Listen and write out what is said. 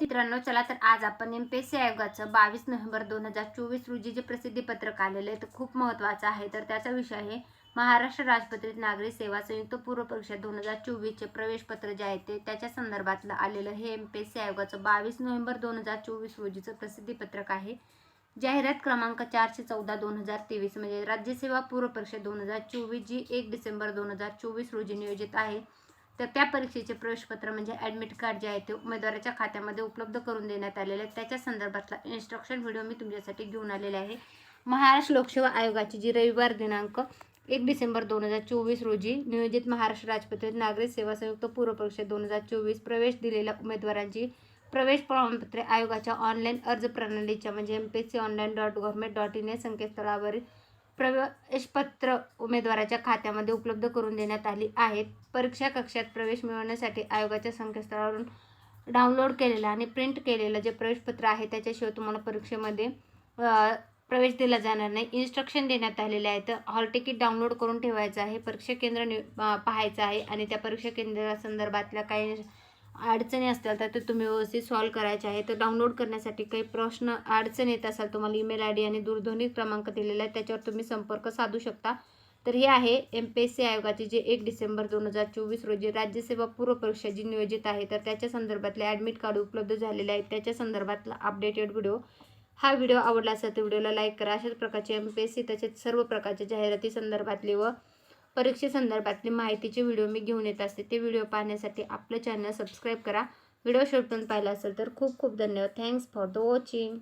मित्रांनो चला तर आज आपण एम पी एस सी आयोगाचं बावीस नोव्हेंबर दोन हजार चोवीस रोजी जे प्रसिद्धीपत्रक आलेलं आहे ते खूप महत्त्वाचं आहे. तर त्याचा विषय आहे महाराष्ट्र राजपत्रित नागरी सेवा संयुक्त पूर्व परीक्षा दोन हजार चोवीसचे प्रवेशपत्र जे आहे ते त्याच्या संदर्भातलं आलेलं हे एम पी एस सी आयोगाचं बावीस नोव्हेंबर दोन हजार चोवीस रोजीचं प्रसिद्धीपत्रक आहे. जाहिरात क्रमांक चारशे चौदा दोन हजार तेवीस म्हणजे राज्यसेवा पूर्व परीक्षा दोन हजार चोवीस जी एक डिसेंबर दोन हजार चोवीस रोजी नियोजित आहे. तर त्या परीक्षेचे प्रवेशपत्र म्हणजे ॲडमिट कार्ड जे आहे ते उमेदवाराच्या खात्यामध्ये उपलब्ध करून देण्यात आलेले आहे त्याच्या संदर्भातला इन्स्ट्रक्शन व्हिडिओ मी तुमच्यासाठी घेऊन आलेले आहे. महाराष्ट्र लोकसेवा आयोगाची जी रविवार दिनांक एक डिसेंबर दोन हजार चोवीस रोजी नियोजित महाराष्ट्र राजपत्रित नागरिक सेवा संयुक्त पूर्व परीक्षा दोन हजार चोवीस प्रवेश दिलेल्या उमेदवारांची प्रवेश प्रमाणपत्रे आयोगाच्या ऑनलाईन अर्ज प्रणालीच्या म्हणजे M P S C online dot government dot in या संकेतस्थळावरील प्रवेशपत्र उमेदवाराच्या खात्यामध्ये उपलब्ध करून देण्यात आली आहेत. परीक्षा कक्षात प्रवेश मिळवण्यासाठी आयोगाच्या संकेतस्थळावरून डाउनलोड केलेलं आणि प्रिंट केलेलं जे प्रवेशपत्र आहे त्याच्याशिवाय तुम्हाला परीक्षेमध्ये प्रवेश दिला जाणार नाही. इन्स्ट्रक्शन देण्यात आलेले आहेत. हॉल तिकीट डाउनलोड करून ठेवायचं आहे. परीक्षा केंद्र नि पाहायचं आहे आणि त्या परीक्षा केंद्रासंदर्भातल्या काही अडचणी असतील तर ते तुम्ही व्यवस्थित सॉल्व करायचे आहे. तर डाउनलोड करण्यासाठी काही प्रश्न अडचण येत असाल तुम्हाला ईमेल आय डी आणि दूरध्वनी क्रमांक दिलेला आहे त्याच्यावर तुम्ही संपर्क साधू शकता. तर हे आहे एम पी एस सी आयोगाची जे एक डिसेंबर दोन हजार चोवीस रोजी राज्यसेवा पूर्व परीक्षा जी नियोजित आहे तर त्याच्या संदर्भातले ॲडमिट कार्ड उपलब्ध झालेले आहेत. त्याच्या संदर्भातला अपडेटेड व्हिडिओ हा व्हिडिओ आवडला असेल तर व्हिडिओला लाईक करा. अशाच प्रकारचे एम पी एस सी तसेच सर्व प्रकारच्या जाहिराती संदर्भातले व परीक्षेसंदर्भातली माहितीचे व्हिडिओ मी घेऊन येत असते. ते व्हिडिओ पाहण्यासाठी आपलं चॅनल सबस्क्राईब करा. व्हिडिओ शेवटून पाहिला असेल तर खूप खूप धन्यवाद. Thanks for the watching